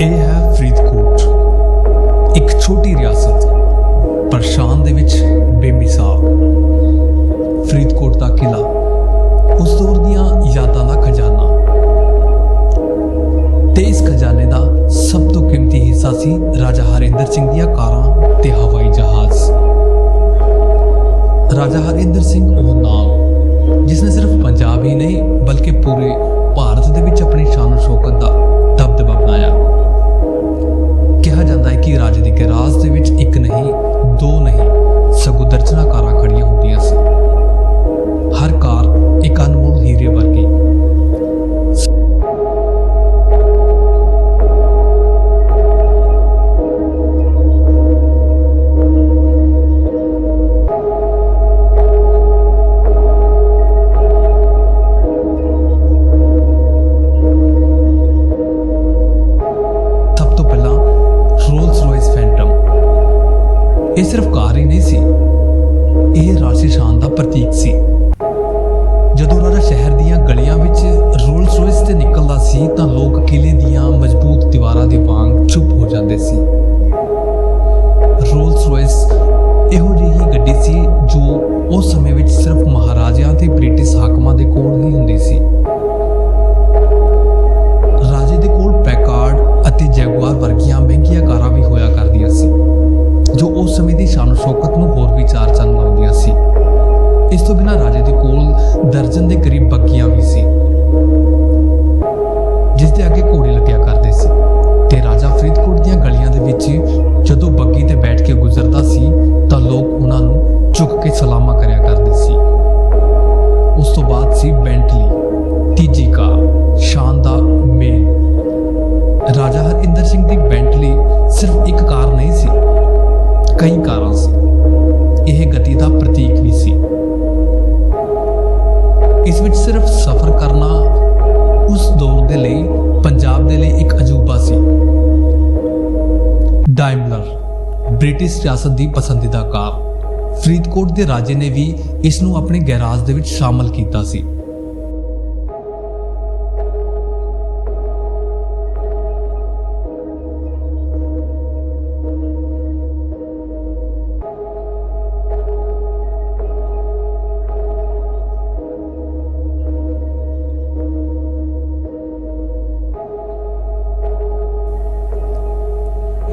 ਇਹ ਹੈ ਫਰੀਦਕੋਟ। ਇੱਕ ਛੋਟੀ ਰਿਆਸਤ ਪਰ ਸ਼ਾਨ ਦੇ ਵਿੱਚ ਬੇਮਿਸਾਲ ਫਰੀਦਕੋਟ ਦਾ ਕਿਲਾ ਉਸ ਦੌਰ ਦੀਆਂ ਯਾਦਾਂ ਦਾ ਖਜ਼ਾਨਾ। ਤੇ ਇਸ ਖਜ਼ਾਨੇ ਦਾ ਸਭ ਤੋਂ ਕੀਮਤੀ ਹਿੱਸਾ ਸੀ ਰਾਜਾ ਹਰਿੰਦਰ ਸਿੰਘ ਦੀਆਂ ਕਾਰਾਂ ਤੇ ਹਵਾਈ ਜਹਾਜ਼। ਰਾਜਾ ਹਰਿੰਦਰ ਸਿੰਘ ਉਹ ਨਾਮ ਜਿਸ ਨੇ ਸਿਰਫ ਪੰਜਾਬ ਹੀ ਨਹੀਂ, ਬਲਕਿ ਪੂਰੇ ਇਹ ਸਿਰਫ ਕਾਰ ਹੀ ਨਹੀਂ ਸੀ। ਇਹ ਰਾਸ਼ੀ ਸ਼ਾਨ ਦਾ ਪ੍ਰਤੀਕ ਸੀ। ਜਦੋਂ ਉਹਨਾਂ ਦਾ ਸ਼ਹਿਰ ਦੀਆਂ ਗਲੀਆਂ ਵਿੱਚ ਰੋਲਸ ਰੋਇਸ ਤੇ ਨਿਕਲਦਾ ਸੀ, ਤਾਂ ਲੋਕ ਕਿਲੇ ਦੀਆਂ ਮਜ਼ਬੂਤ ਦੀਵਾਰਾਂ ਦੇ ਵਾਂਗ ਚੁੱਪ ਹੋ ਜਾਂਦੇ ਸੀ। ਰੋਲਸ ਰੋਇਸ ਇਹੋ ਜਿਹੀ ਗੱਡੀ ਸੀ ਜੋ ਉਸ ਸਮੇਂ ਵਿੱਚ ਸਿਰਫ ਮਹਾਰਾਜਿਆਂ ਤੇ ਬ੍ਰਿਟਿਸ਼ ਹਾਕਮਾਂ ਦੇ ਕੋਲ ਹੀ ਹੁੰਦੀ ਸੀ। ਦਰਜਨ ਦੇ ਕਰੀਬ ਬੱਗੀਆਂ ਵੀ ਸੀ ਜਿਸ ਦੇ ਅੱਗੇ ਘੋੜੇ ਲੱਗਿਆ ਕਰਦੇ ਸੀ ਤੇ ਰਾਜਾ ਫਰੀਦਕੋਟ ਦੀਆਂ ਗਲੀਆਂ ਦੇ ਵਿੱਚ ਜਦੋਂ ਬੱਗੀ ਤੇ ਬੈਠ ਕੇ ਗੁਜ਼ਰਦਾ ਸੀ, ਤਾਂ ਲੋਕ ਉਹਨਾਂ ਨੂੰ ਝੁਕ ਕੇ ਸਲਾਮਾ ਕਰਿਆ ਕਰਦੇ ਸੀ। ਉਸ ਤੋਂ ਬਾਅਦ ਸੀ ਬੈਂਟਲੀ, ਤੀਜੀ ਕਾਰ ਸ਼ਾਨ ਮੇਲ। ਰਾਜਾ ਹਰਿੰਦਰ ਸਿੰਘ ਦੀ ਬੈਂਟਲੀ ਸਿਰਫ ਇਸ ਵਿੱਚ ਸਿਰਫ ਸਫ਼ਰ ਕਰਨਾ ਉਸ ਦੌਰ ਦੇ ਲਈ, ਪੰਜਾਬ ਦੇ ਲਈ ਇੱਕ ਅਜੂਬਾ ਸੀ। ਡਾਇਮਲਰ ਬ੍ਰਿਟਿਸ਼ ਸਿਆਸਤ ਦੀ ਪਸੰਦੀਦਾ ਕਾਰ। ਫਰੀਦਕੋਟ ਦੇ ਰਾਜੇ ਨੇ ਵੀ ਇਸ ਨੂੰ ਆਪਣੇ ਗੈਰਾਜ ਦੇ ਵਿੱਚ ਸ਼ਾਮਲ ਕੀਤਾ ਸੀ।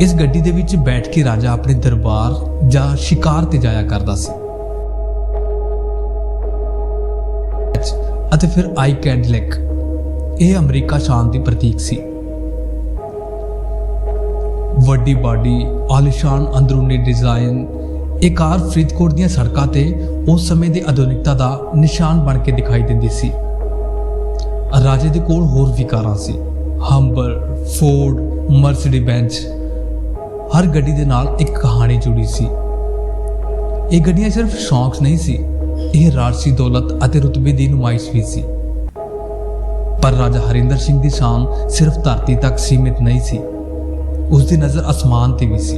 ਇਸ ਗੱਡੀ ਦੇ ਵਿੱਚ ਬੈਠ ਕੇ ਰਾਜਾ ਆਪਣੇ ਦਰਬਾਰ ਜਾਂ ਸ਼ਿਕਾਰ ਤੇ ਜਾਇਆ ਕਰਦਾ ਸੀ। ਅਤੇ ਫਿਰ ਆਈ ਕੈਡਲੈਕ ਇਹ ਅਮਰੀਕਾ ਸ਼ਾਨ ਦੀ ਪ੍ਰਤੀਕ ਸੀ। ਵੱਡੀ ਬਾਡੀ, ਆਲੀਸ਼ਾਨ ਅੰਦਰੂਨੀ ਡਿਜ਼ਾਈਨ ਇਹ ਕਾਰ ਫਰੀਦਕੋਟ ਦੀਆਂ ਸੜਕਾਂ ਤੇ ਉਸ ਸਮੇਂ ਦੀ ਆਧੁਨਿਕਤਾ ਦਾ ਨਿਸ਼ਾਨ ਬਣ ਕੇ ਦਿਖਾਈ ਦਿੰਦੀ ਸੀ। ਰਾਜੇ ਦੇ ਕੋਲ ਹੋਰ ਵੀ ਕਾਰਾਂ ਸੀ। ਹੰਬਰ ਫੋਰਡ ਮਰਸੀਡੀ ਬੈਂਚ ਹਰ ਗੱਡੀ ਦੇ ਨਾਲ ਇੱਕ ਕਹਾਣੀ ਜੁੜੀ ਸੀ। ਇਹ ਗੱਡੀਆਂ ਸਿਰਫ ਸ਼ੌਂਕ ਨਹੀਂ ਸੀ, ਇਹ ਰਾਜਸੀ ਦੌਲਤ ਅਤੇ ਰੁਤਬੇ ਦੀ ਨੁਮਾਇਸ਼ ਵੀ ਸੀ। ਪਰ ਰਾਜਾ ਹਰਿੰਦਰ ਸਿੰਘ ਦੀ ਸ਼ਾਨ ਸਿਰਫ ਧਰਤੀ ਤੱਕ ਸੀਮਿਤ ਨਹੀਂ ਸੀ ਉਸ ਦੀ ਨਜ਼ਰ ਅਸਮਾਨ ਤੇ ਵੀ ਸੀ।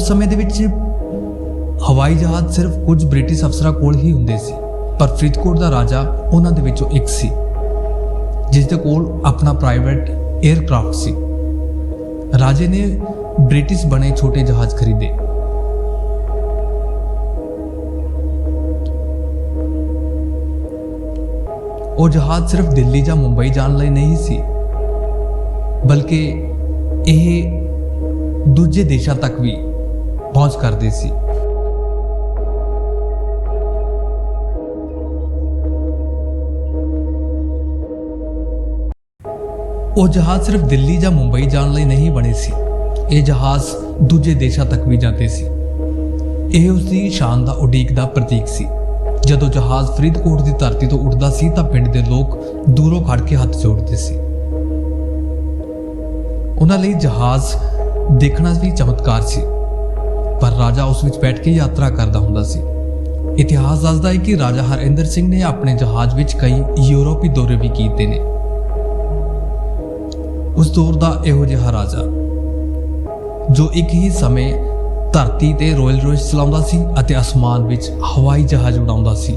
ਉਸ ਸਮੇਂ ਦੇ ਵਿੱਚ ਹਵਾਈ ਜਹਾਜ਼ ਸਿਰਫ ਕੁਝ ਬ੍ਰਿਟਿਸ਼ ਅਫਸਰਾਂ ਕੋਲ ਹੀ ਹੁੰਦੇ ਸੀ, ਪਰ ਫਰੀਦਕੋਟ ਦਾ ਰਾਜਾ ਉਹਨਾਂ ਦੇ ਵਿੱਚੋਂ ਇੱਕ ਸੀ, ਜਿਸ ਦੇ ਕੋਲ ਆਪਣਾ ਪ੍ਰਾਈਵੇਟ 에ਅਰਕ੍ਰਾਫਟ ਸੀ। ਰਾਜੇ ਨੇ ਬ੍ਰਿਟਿਸ਼ ਬਣੇ ਛੋਟੇ ਜਹਾਜ਼ ਖਰੀਦੇ। ਉਹ ਜਹਾਜ਼ ਸਿਰਫ ਦਿੱਲੀ ਜਾਂ ਮੁੰਬਈ ਜਾਣ ਲਈ ਨਹੀਂ ਸੀ, ਬਲਕਿ ਇਹ ਦੂਜੇ ਦੇਸ਼ਾਂ ਤੱਕ ਵੀ ਪਹੁੰਚ ਕਰਦੇ ਸੀ। ਉਹ ਜਹਾਜ਼ ਸਿਰਫ ਦਿੱਲੀ ਜਾਂ ਮੁੰਬਈ ਜਾਣ ਲਈ ਨਹੀਂ ਬਣੇ ਸੀ। ਇਹ ਜਹਾਜ਼ ਦੂਜੇ ਦੇਸ਼ਾਂ ਤੱਕ ਵੀ ਜਾਂਦੇ ਸੀ। ਇਹ ਉਸ ਦੀ ਸ਼ਾਨ ਦਾ ਉਡੀਕ ਦਾ ਪ੍ਰਤੀਕ ਸੀ। ਜਦੋਂ ਜਹਾਜ਼ ਫਰੀਦਕੋਟ ਦੀ ਧਰਤੀ ਤੋਂ ਉੱਡਦਾ ਸੀ ਤਾਂ ਪਿੰਡ ਦੇ ਲੋਕ ਦੂਰੋਂ ਖੜ ਕੇ ਹੱਥ ਜੋੜਦੇ ਸੀ। ਉਹਨਾਂ ਲਈ ਜਹਾਜ਼ ਦੇਖਣਾ ਵੀ ਚਮਤਕਾਰ ਸੀ। ਪਰ ਰਾਜਾ ਉਸ ਵਿੱਚ ਬੈਠ ਕੇ ਯਾਤਰਾ ਕਰਦਾ ਹੁੰਦਾ ਸੀ। ਇਤਿਹਾਸ ਦੱਸਦਾ ਹੈ ਕਿ ਰਾਜਾ ਹਰਿੰਦਰ ਸਿੰਘ ਨੇ ਆਪਣੇ ਜਹਾਜ਼ ਵਿੱਚ ਕਈ ਯੂਰਪੀ ਦੌਰੇ ਵੀ ਕੀਤੇ ਨੇ। ਉਸ ਦੌਰ ਦਾ ਇਹੋ ਜਿਹਾ ਰਾਜਾ, ਜੋ ਇੱਕ ਹੀ ਸਮੇਂ ਧਰਤੀ ਤੇ ਰੋਇਲ ਰੋਇਸ ਚਲਾਉਂਦਾ ਸੀ ਅਤੇ ਅਸਮਾਨ ਵਿੱਚ ਹਵਾਈ ਜਹਾਜ਼ ਉਡਾਉਂਦਾ ਸੀ।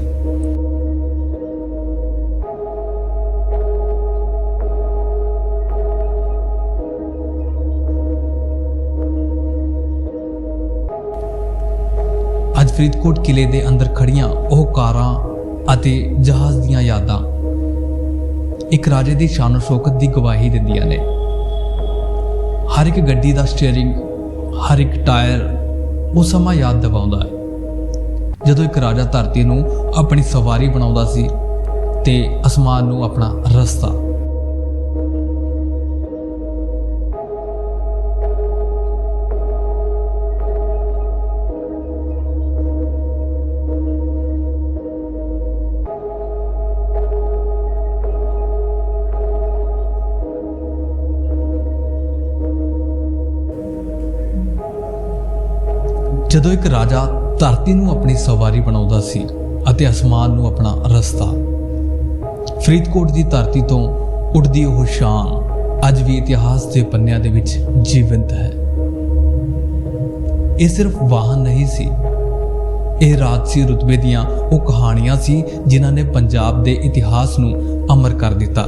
ਫਰੀਦਕੋਟ ਕਿਲੇ ਦੇ ਅੰਦਰ ਖੜੀਆਂ ਉਹ ਕਾਰਾਂ ਅਤੇ ਜਹਾਜ਼ ਦੀਆਂ ਯਾਦਾਂ ਇੱਕ ਰਾਜੇ ਦੀ ਸ਼ਾਨੋ ਸ਼ੌਕਤ ਦੀ ਗਵਾਹੀ ਦਿੰਦੀਆਂ ਨੇ। ਹਰ ਇੱਕ ਗੱਡੀ ਦਾ ਸਟੀਅਰਿੰਗ ਹਰ ਇੱਕ ਟਾਇਰ ਉਹ ਸਮਾਂ ਯਾਦ ਦਿਵਾਉਂਦਾ ਹੈ। ਜਦੋਂ ਇੱਕ ਰਾਜਾ ਧਰਤੀ ਨੂੰ ਆਪਣੀ ਸਵਾਰੀ ਬਣਾਉਂਦਾ ਸੀ ਤੇ ਅਸਮਾਨ ਨੂੰ ਆਪਣਾ ਰਸਤਾ ਜਦੋਂ ਇੱਕ ਰਾਜਾ ਧਰਤੀ ਨੂੰ ਆਪਣੀ ਸਵਾਰੀ ਬਣਾਉਂਦਾ ਸੀ ਅਤੇ ਅਸਮਾਨ ਨੂੰ ਆਪਣਾ ਰਸਤਾ, ਫਰੀਦਕੋਟ ਦੀ ਧਰਤੀ ਤੋਂ ਉੱਡਦੀ ਉਹ ਸ਼ਾਨ ਅੱਜ ਵੀ ਇਤਿਹਾਸ ਦੇ ਪੰਨਿਆਂ ਦੇ ਵਿੱਚ ਜੀਵੰਤ ਹੈ। ਇਹ ਸਿਰਫ ਵਾਹਨ ਨਹੀਂ ਸੀ। ਇਹ ਰਾਜਸੀ ਰੁਤਬੇ ਦੀਆਂ ਉਹ ਕਹਾਣੀਆਂ ਸੀ ਜਿਨ੍ਹਾਂ ਨੇ ਪੰਜਾਬ ਦੇ ਇਤਿਹਾਸ ਨੂੰ ਅਮਰ ਕਰ ਦਿੱਤਾ।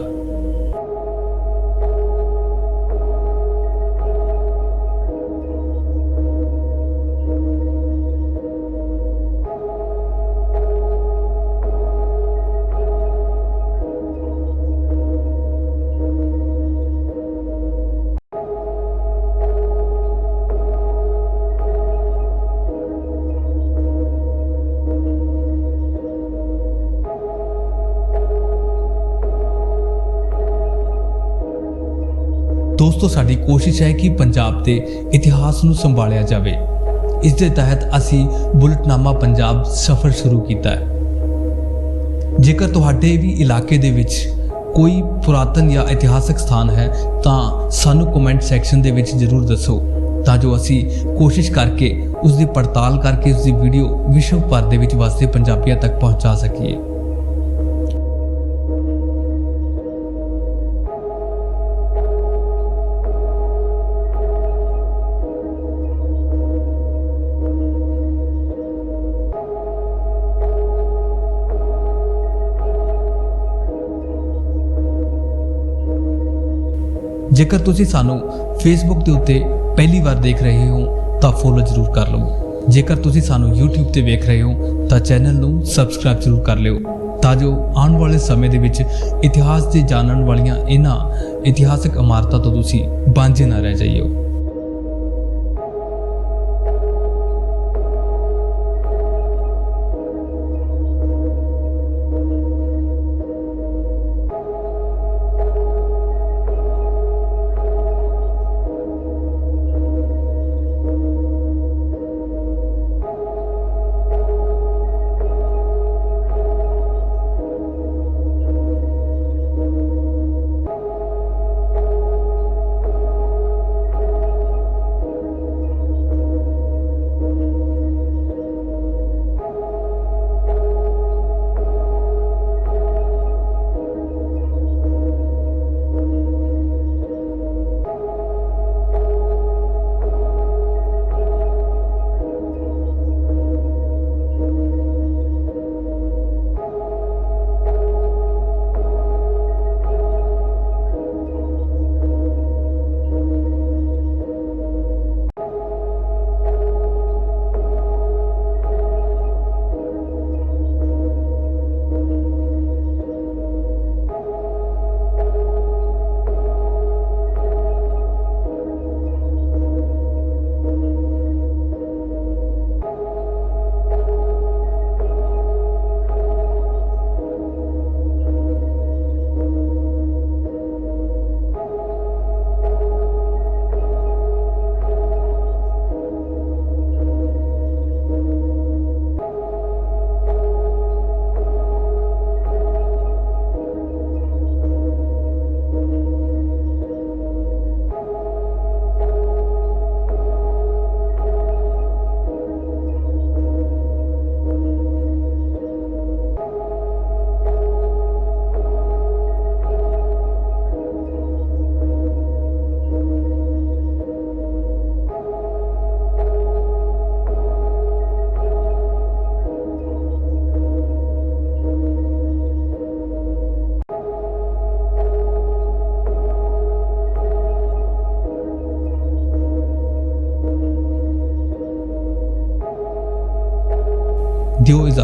ਦੋਸਤੋ ਸਾਡੀ ਕੋਸ਼ਿਸ਼ ਹੈ ਕਿ ਪੰਜਾਬ ਦੇ ਇਤਿਹਾਸ ਨੂੰ ਸੰਭਾਲਿਆ ਜਾਵੇ। ਇਸ ਦੇ ਤਹਿਤ ਅਸੀਂ ਬੁਲਟਨਾਮਾ ਪੰਜਾਬ ਸਫ਼ਰ ਸ਼ੁਰੂ ਕੀਤਾ ਹੈ। ਜੇਕਰ ਤੁਹਾਡੇ ਵੀ ਇਲਾਕੇ ਦੇ ਵਿੱਚ ਕੋਈ ਪੁਰਾਤਨ ਜਾਂ ਇਤਿਹਾਸਕ ਸਥਾਨ ਹੈ, ਤਾਂ ਸਾਨੂੰ ਕਮੈਂਟ ਸੈਕਸ਼ਨ ਦੇ ਵਿੱਚ ਜ਼ਰੂਰ ਦੱਸੋ, ਤਾਂ ਜੋ ਅਸੀਂ ਕੋਸ਼ਿਸ਼ ਕਰਕੇ ਉਸ ਦੀ ਪੜਤਾਲ ਕਰਕੇ ਉਸ ਦੀ ਵੀਡੀਓ ਵਿਸ਼ਵ ਭਰ ਦੇ ਵਿੱਚ ਵਸਦੇ ਪੰਜਾਬੀਆਂ ਤੱਕ ਪਹੁੰਚਾ ਸਕੀਏ। ਜੇਕਰ ਤੁਸੀਂ ਸਾਨੂੰ ਫੇਸਬੁੱਕ ਦੇ ਉੱਤੇ ਪਹਿਲੀ ਵਾਰ ਦੇਖ ਰਹੇ ਹੋ, ਤਾਂ ਫੋਲੋ ਜ਼ਰੂਰ ਕਰ ਲਓ। ਜੇਕਰ ਤੁਸੀਂ ਸਾਨੂੰ YouTube ਤੇ ਵੇਖ ਰਹੇ ਹੋ, ਤਾਂ ਚੈਨਲ ਨੂੰ ਸਬਸਕ੍ਰਾਈਬ ਜ਼ਰੂਰ ਕਰ ਲਿਓ। ਤਾਂ ਜੋ ਆਉਣ ਵਾਲੇ ਸਮੇਂ ਦੇ ਵਿੱਚ ਇਤਿਹਾਸ ਦੇ ਜਾਣਨ ਵਾਲੀਆਂ ਇਹਨਾਂ ਇਤਿਹਾਸਕ ਇਮਾਰਤਾਂ ਤੋਂ ਤੁਸੀਂ ਵਾਂਝੇ ਨਾ ਰਹਿ ਜਾਈਓ।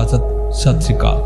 ਇਜਾਜ਼ਤ ਸਤਿ ਸ਼੍ਰੀ ਅਕਾਲ।